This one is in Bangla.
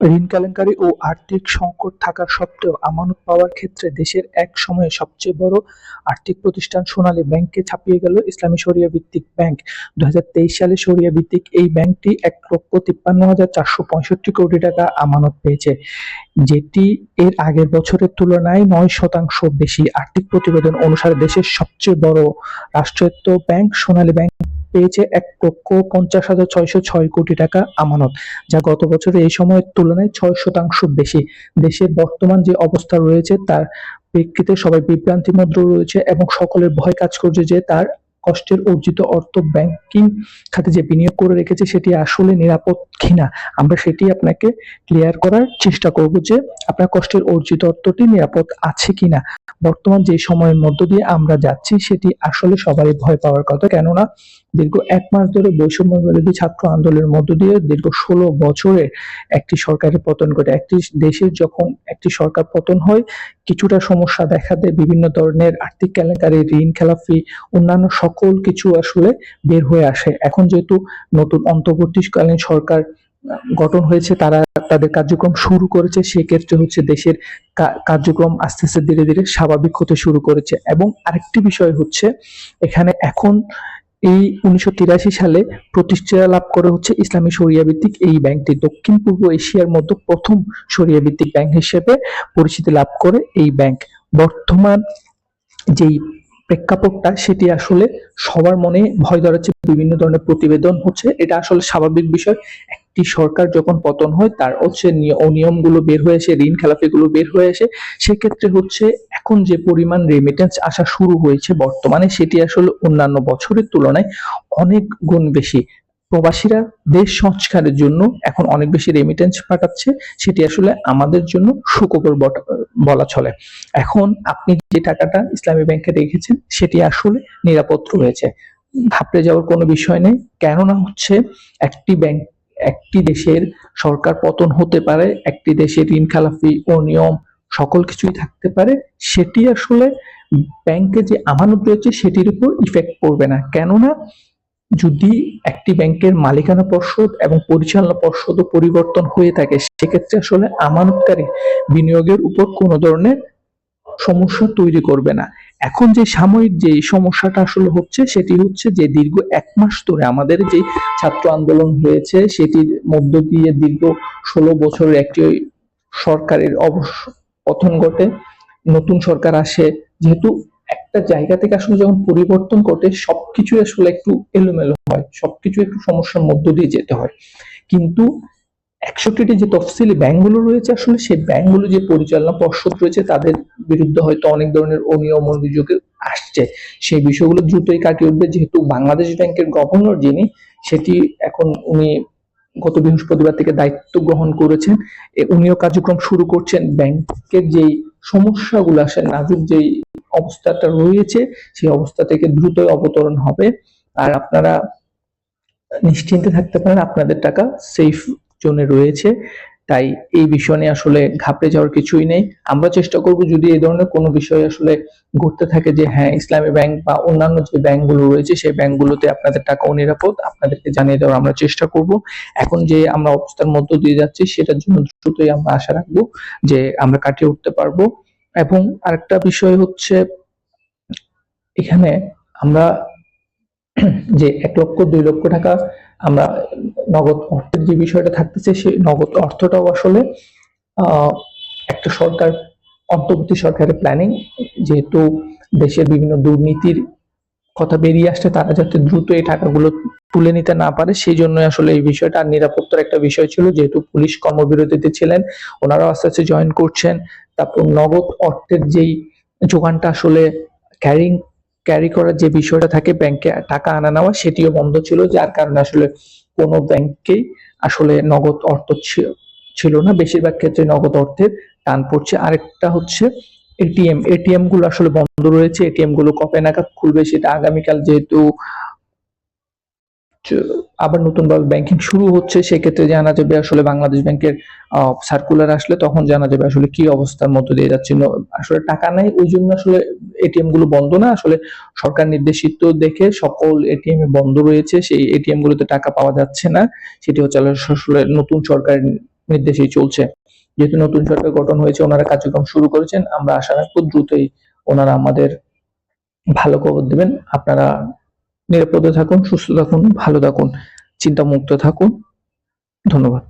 ঋণ কেলেঙ্কারি ও আর্থিক সংকট থাকা সত্ত্বেও আমানত পাওয়ার ক্ষেত্রে দেশের এক সময়ে সবচেয়ে বড় আর্থিক প্রতিষ্ঠান সোনালী ব্যাংককে ছাপিয়ে গেল ইসলামী শরিয়া ভিত্তিক ব্যাংক। দুই হাজার তেইশ সালে শরিয়া ভিত্তিক এই ব্যাংকটি এক লক্ষ তিপ্পান্ন হাজার চারশো পঁয়ষট্টি কোটি টাকা আমানত পেয়েছে, যেটি এর আগের বছরের তুলনায় নয় শতাংশ বেশি। আর্থিক প্রতিবেদন অনুসারে দেশের সবচেয়ে বড় রাষ্ট্রায়ত্ত ব্যাংক সোনালী ব্যাংক পেয়েছে এক লক্ষ পঞ্চাশ হাজার ছয়শো ছয় কোটি টাকা আমানত, যা গত বছরে এই সময়ের তুলনায় ছয় শতাংশ বেশি। দেশের বর্তমান যে অবস্থা রয়েছে, তার প্রেক্ষিতে সবাই বিভ্রান্তির মধ্যে রয়েছে এবং সকলের ভয় কাজ করছে যে তার কষ্টের অর্জিত অর্থ ব্যাংকিং খাতে যে বিনিয়োগ করে রেখেছে, সেটি আসলে নিরাপদ কিনা? আমরা সেটি আপনাকে ক্লিয়ার করার চেষ্টা করব যে আপনার কষ্টের অর্জিত অর্থটি নিরাপদ আছে কিনা। বর্তমান যে সময়ের মধ্য দিয়ে আমরা যাচ্ছি, সেটি আসলে সবারই ভয় পাওয়ার কথা। কেননা দীর্ঘ এক মাস ধরে বৈষম্য বিরোধী ছাত্র আন্দোলনের মধ্য দিয়ে দীর্ঘ ষোলো বছরে একটি সরকারের পতন ঘটে। একটি দেশের যখন একটি সরকার পতন হয়, কিছুটা সমস্যা দেখা দেয়। বিভিন্ন ধরনের আর্থিক কেলেঙ্কারি, ঋণ খেলাফি অন্যান্য সকল কিছু আসলে বের হয়ে আসে। এখন যেহেতু নতুন অন্তর্বর্তীকালীন সরকার গঠন হয়েছে, তারা তাদের কার্যক্রম শুরু করেছে, সেক্ষেত্রে হচ্ছে দেশের কার্যক্রম আস্তে আস্তে ধীরে ধীরে স্বাভাবিক হতে শুরু করেছে। এবং আরেকটি বিষয় হচ্ছে, এখানে এখন এই উনিশশো তিরাশি সালে প্রতিষ্ঠা লাভ করে হচ্ছে ইসলামী শরিয়া ভিত্তিক এই ব্যাংকটি। দক্ষিণ পূর্ব এশিয়ার মধ্যে প্রথম শরিয়া ভিত্তিক ব্যাংক হিসেবে পরিচিতি লাভ করে এই ব্যাংক। বর্তমান যেই প্রেক্ষাপটটা, সেটি আসলে সবার মনে ভয় ধরাচ্ছে, বিভিন্ন ধরনের প্রতিবেদন হচ্ছে। এটা আসলে স্বাভাবিক বিষয়। একটি সরকার যখন পতন হয়, তার হচ্ছে নিয়- অনিয়মগুলো বের হয়ে আসে, ঋণ খেলাপিগুলো বের হয়ে আসে। সেক্ষেত্রে হচ্ছে এখন যে পরিমাণ রেমিটেন্স আসা শুরু হয়েছে বর্তমানে, সেটি আসলে অন্যান্য বছরের তুলনায় অনেক গুণ বেশি। প্রবাসীরা দেশ সংস্কারের জন্য এখন অনেক বেশি রেমিটেন্স পাঠাচ্ছে, সেটি আসলে আমাদের জন্য সুখবর বলা চলে। এখন আপনি যে টাকাটা ইসলামী ব্যাংকে রেখেছেন, সেটি আসলে নিরাপদ রয়েছে। ঘাবড়ে যাওয়ার কোনো বিষয় নেই। কেননা হচ্ছে একটি ব্যাংক একটি দেশের সরকার পতন হতে পারে, একটি দেশের ঋণ খেলাফি অনিয়ম সকল কিছুই থাকতে পারে, সেটি আসলে ব্যাংকে যে আমানত রয়েছে সেটির উপর ইফেক্ট পড়বে না। কেননা যদি একটি ব্যাংকের মালিকানা পর্ষদ এবং পরিচালনা পর্ষদও পরিবর্তন হয়ে থাকে, সেক্ষেত্রে আসলে আমানতকারী বিনিয়োগের উপর কোনো ধরনের সমস্যা তৈরি করবে না। এখন যে সাময়িক যে সমস্যাটা আসলে হচ্ছে, সেটি হচ্ছে যে দীর্ঘ এক মাস ধরে আমাদের যে ছাত্র আন্দোলন হয়েছে, সেটির মধ্য দিয়ে দীর্ঘ ষোলো বছরের একটি সরকারের অবশ্য পতন ঘটে। নতুন সরকার আসে, যেহেতু একটা জায়গা থেকে আসলে যখন পরিবর্তন ঘটে, সবকিছু আসলে একটু এলোমেলো হয়, সবকিছু একটু সমস্যার মধ্য দিয়ে যেতে হয়। কিন্তু একষট্টিটি যে তফসিলি ব্যাংকগুলো রয়েছে, আসলে সেই ব্যাংকগুলো যে পরিচালনা পর্ষদ রয়েছে, তাদের বিরুদ্ধে হয়তো অনেক ধরনের অনিয়ম অভিযোগ আসছে। সেই বিষয়গুলো দ্রুতই কাটিয়ে উঠবে। যেহেতু বাংলাদেশ ব্যাংকের গভর্নর যিনি, সেটি এখন উনি গত বৃহস্পতিবার থেকে দায়িত্ব গ্রহণ করেছেন। উনিও কার্যক্রম শুরু করছেন। ব্যাংকের যেই সমস্যাগুলো আসে নাজুক যেই অবস্থাটা রয়েছে, সেই অবস্থা থেকে দ্রুতই অবতরণ হবে। আর আপনারা নিশ্চিন্তে থাকতে পারেন, আপনাদের টাকা সেফ জোনে রয়েছে। তাই এই বিষয় নিয়ে আসলে ঘাবড়ে যাওয়ার কিছুই নেই। আমরা চেষ্টা করব যদি এই ধরনের কোনো বিষয় আসলে ঘটতে থাকে যে হ্যাঁ ইসলামী ব্যাংক বা অন্যান্য যে ব্যাংকগুলো রয়েছে, সেই ব্যাংকগুলোতে আপনাদের টাকা অনিরাপদ আপনাদেরকে জানিয়ে দেওয়ার আমরা চেষ্টা করব। এখন যে আমরা অবস্থার মধ্য দিয়ে যাচ্ছি, সেটার জন্য দ্রুতই আমরা আশা রাখব যে আমরা কাটিয়ে উঠতে পারব। এবং আরেকটা বিষয় হচ্ছে, এখানে আমরা যে এক লক্ষ, দুই লক্ষ টাকা আমরা নগদ অর্থের যে বিষয়টা থাকতেছে, সেই নগদ অর্থটাও আসলে একটা সরকার, অন্তর্বর্তী সরকারের প্ল্যানিং যেহেতু দেশের বিভিন্ন দুর্নীতির কথা বেরিয়ে আসছে, তারা যাতে দ্রুত এই টাকাগুলো তুলে নিতে না পারে সেই জন্য আসলে এই বিষয়টা আর নিরাপত্তার একটা বিষয় ছিল। যেহেতু পুলিশ কর্মবিরতিতে ছিলেন, ওনারাও আস্তে আস্তে জয়েন করছেন। তারপর নগদ অর্থের যেই যোগানটা আসলে ক্যারিং ক্যারি করার যে বিষয়টা থাকে ব্যাংকে টাকা আনা নেওয়া, সেটিও বন্ধ ছিল, যার কারণে আসলে কোনো ব্যাংকেই আসলে নগদ অর্থ ছিল ছিল না। বেশিরভাগ ক্ষেত্রে নগদ অর্থের টান পড়ছে। আরেকটা হচ্ছে এটিএম এটিএমগুলো আসলে বন্ধ রয়েছে। এটিএমগুলো কবে নাগাদ খুলবে, সেটা আগামীকাল যেহেতু আবার নতুন ভাবে ব্যাংকিং শুরু হচ্ছে, সেক্ষেত্রে জানা যাবে আসলে বাংলাদেশ ব্যাংকের সার্কুলার আসলে তখন জানা যাবে আসলে কি অবস্থার মধ্যে দিয়ে যাচ্ছে। আসলে টাকা নাই, ওই জন্য আসলে এটিএমগুলো বন্ধ না। আসলে সরকার নির্দেশিত দেখে সকল এটিএম বন্ধ রয়েছে, সেই এটিএম গুলোতে টাকা পাওয়া যাচ্ছে না। সেটি হচ্ছে আসলে নতুন সরকার নির্দেশেই চলছে। যেহেতু নতুন সরকার গঠন হয়েছে, ওনারা কার্যক্রম শুরু করেছেন, আমরা আশা রাখব দ্রুতই ওনারা আমাদের ভালো খবর দেবেন। আপনারা নিরাপদে থাকুন সুস্থ থাকুন ভালো থাকুন চিন্তামুক্ত থাকুন। ধন্যবাদ।